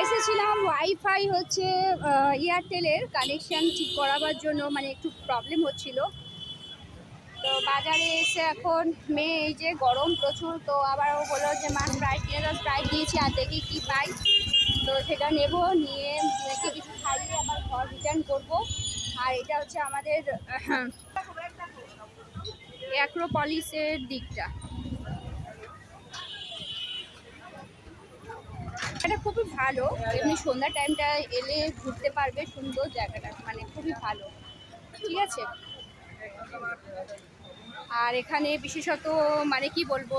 এসেছিলাম ওয়াইফাই হচ্ছে এয়ারটেলের কানেকশন ঠিক করাবার জন্য মানে একটু প্রবলেম হচ্ছিল। তো বাজারে এসে এখন মেয়ে এই যে গরম প্রচুর, তো আবার ও বলল যে, মা স্প্রাইট নিয়ে যাও স্প্রাইট দিয়েছি, আর দেখি কী পাই। তো সেটা নেব, নিয়ে মেয়েকে কিছু খাইয়ে আবার ঘর রিটার্ন করব। আর এটা হচ্ছে আমাদের অ্যাক্রোপলিসের দিকটা এটা খুবই ভালো। এমনি সন্ধ্যা টাইমটা এলে ঘুরতে পারবে সুন্দর জায়গাটা মানে খুবই ভালো। ঠিক আছে? আর এখানে বিশেষত মানে কি বলব,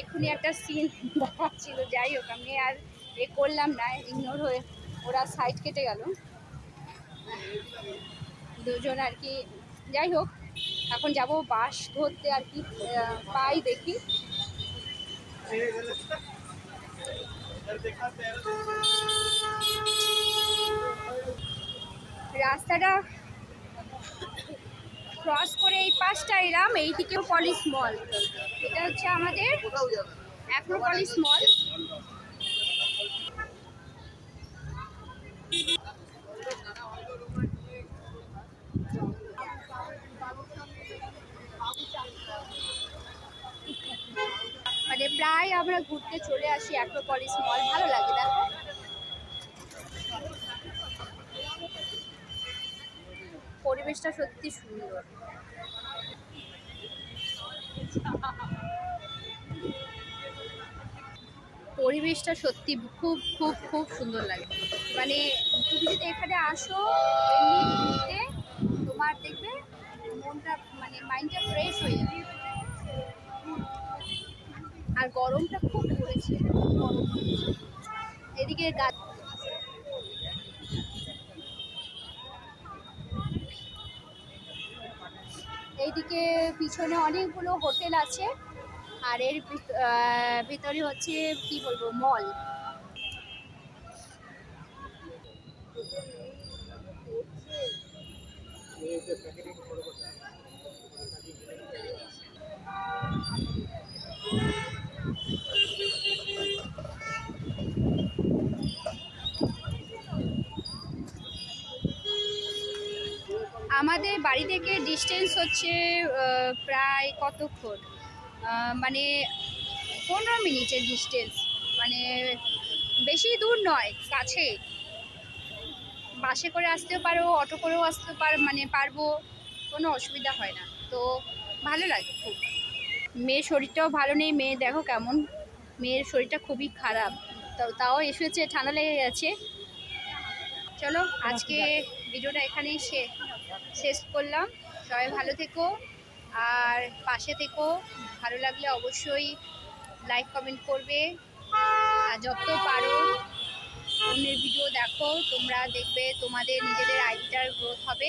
এক্ষুনি একটা সিন দেখাচ্ছিল, যাই হোক, আমি আর এ করলাম না ইগনোর হয়ে ওরা সাইড কেটে গেল। দুজন আর কি, যাই হোক, এখন যাব বাস ধরতে আর কি পাই দেখি। রাস্তাটা ক্রস করে এই পাশটা এলাম এই এইদিকেও পলিস মল এটা হচ্ছে আমাদের এখনও অ্যাক্রোপলিস মল প্রায় আমরা ঘুরতে চলে আসি অ্যাক্রোপলিস মল। ভালো লাগে দেখো। পরিবেশটা সত্যি সুন্দর। পরিবেশটা সত্যি খুব খুব খুব সুন্দর লাগে। মানে তুমি যদি এখানে আসো তোমার দেখবে মনটা মানে মাইন্ডটা ফ্রেশ হয়ে যাবে। আর গরমটা খুব পড়েছে গরম। এদিকে গাছ এইদিকে পিছনে অনেকগুলো হোটেল আছে, আর এর ভিতরে হচ্ছে, কি বলব, মল আমাদের বাড়ি থেকে ডিস্টেন্স হচ্ছে প্রায় কতক্ষণ? মানে পনেরো মিনিটের ডিস্টেন্স মানে বেশি দূর নয়, কাছে। বাসে করে আসতেও পারো, অটো করেও আসতে পার মানে পারব, কোনো অসুবিধা হয় না। তো ভালো লাগে খুব। মেয়ের শরীরটাও ভালো নেই, মেয়ে দেখো কেমন। মেয়ের শরীরটা খুবই খারাপ। তাও এসেছে, ঠান্ডা লেগে গেছে। চলো, আজকে ভিডিওটা এখানেই শেষ করলাম। সবাই ভালো থেকো। আর পাশে থেকো। ভালো লাগলে অবশ্যই লাইক, কমেন্ট করবে। আর যত পারো অন্যের ভিডিও দেখো, তোমরা দেখবে তোমাদের নিজেদের আইডিটার গ্রোথ হবে।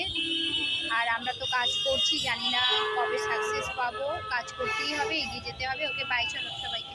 আর আমরা তো কাজ করছি, জানি না কবে সাকসেস পাবো, কাজ করতেই হবে, এগিয়ে যেতে হবে, ওকে বাই চলো সবাইকে।